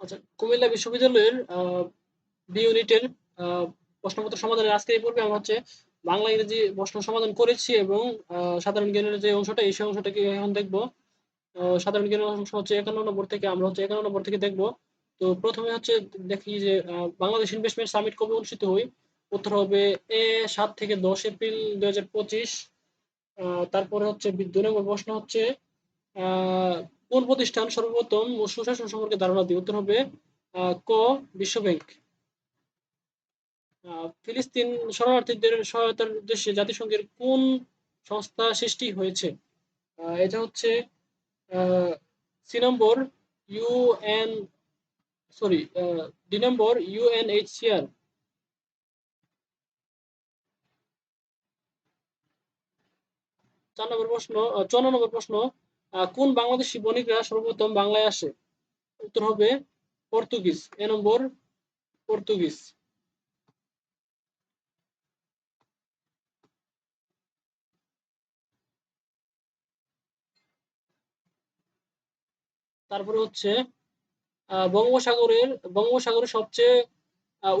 আচ্ছা কুমিল্লা বিশ্ববিদ্যালয়ের বি ইউনিটের প্রশ্নপত্র সমাধানের আজকে এই পর্বে আমরা হচ্ছে বাংলা, ইংরেজি প্রশ্ন সমাধান করেছি এবং সাধারণ জ্ঞানের যে অংশটা, এই অংশটাকে এখন দেখব? সাধারণ জ্ঞানের অংশ হচ্ছে একান্ন নম্বর থেকে, আমরা হচ্ছে একান্ন নম্বর থেকে দেখব। তো প্রথমে হচ্ছে দেখি যে বাংলাদেশ ইনভেস্টমেন্ট সামিট কবে অনুষ্ঠিত হই উত্তর হবে এ সাত থেকে দশ এপ্রিল দুই হাজার পঁচিশ। তারপরে হচ্ছে দুই নম্বর প্রশ্ন হচ্ছে কোন প্রতিষ্ঠান সর্বপ্রথম সুশাসন সম্পর্কে ধারণা দিয়ে উত্তর হবে ক বিশ্ব ব্যাংক ফিলিস্তিন শরণার্থীদের সহায়তার উদ্দেশ্যে জাতিসংঘের কোন সংস্থা সৃষ্টি হয়েছে? এটা হচ্ছে C number UN sorry D number UNHCR চার নম্বর প্রশ্ন আহ, চুয়ান্ন নম্বর প্রশ্ন কোন বাংলাদেশি বণিকরা সর্বপ্রথম বাংলায় আসে? উত্তর হবে পর্তুগিজ। এ নম্বর পর্তুগিজ। তারপরে হচ্ছে বঙ্গোপসাগরের বঙ্গোপসাগরের সবচেয়ে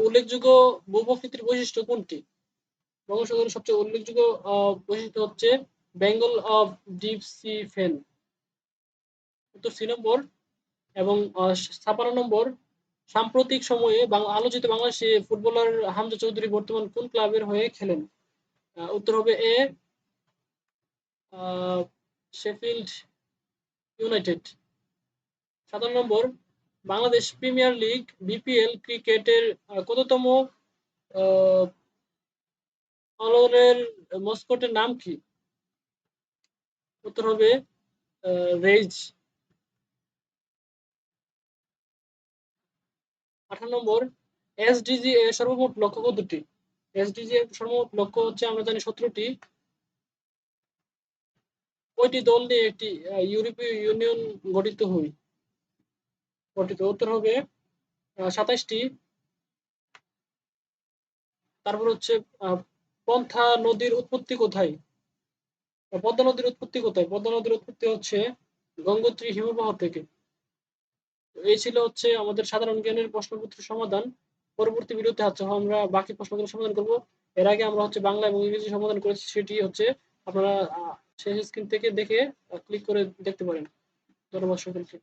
উল্লেখযোগ্য ভূপ্রকৃতির বৈশিষ্ট্য কোনটি? বঙ্গোপসাগরের সবচেয়ে উল্লেখযোগ্য বৈশিষ্ট্য হচ্ছে বেঙ্গল অফ ডিপ সি ফেন উত্তর নম্বর এবং আহ, ছাপ্পান্ন নম্বর সাম্প্রতিক সময়ে আলোচিত বাংলাদেশি ফুটবলার হামজা চৌধুরী বর্তমান কোন ক্লাবের হয়ে খেলেন? উত্তর হবে এ শেফিল্ড ইউনাইটেড সাতান্ন number Bangladesh premier league BPL ক্রিকেটের কততম ফলোয়ারের মস্কটের নাম কি? উত্তর হবে রেইজ। আঠারো নম্বর এসডিজি এর সর্বমোট লক্ষ্য কতটি? এসডিজি এর সর্বমোট লক্ষ্য হচ্ছে, আমরা জানি সতেরোটি। কয়টি দল নিয়ে একটি ইউরোপীয় ইউনিয়ন গঠিত হয়? গঠিত উত্তর হবে সাতাইশটি। তারপর হচ্ছে পন্থা নদীর উৎপত্তি কোথায়? পদ্মা নদীর উৎপত্তি কোথায়? পদ্মা নদীর উৎপত্তি হচ্ছে গঙ্গোত্রী হিমবাহ থেকে। এই ছিল হচ্ছে আমাদের সাধারণ জ্ঞানের প্রশ্নপত্র সমাধান। পরবর্তী ভিডিওতে হচ্ছে আমরা বাকি প্রশ্নগুলো সমাধান করব। এর আগে আমরা হচ্ছে বাংলা এবং ইংরেজি সমাধান করেছি, সেটি হচ্ছে আপনারা শেষ স্ক্রিন থেকে দেখে ক্লিক করে দেখতে পারেন। ধন্যবাদ সকলকে।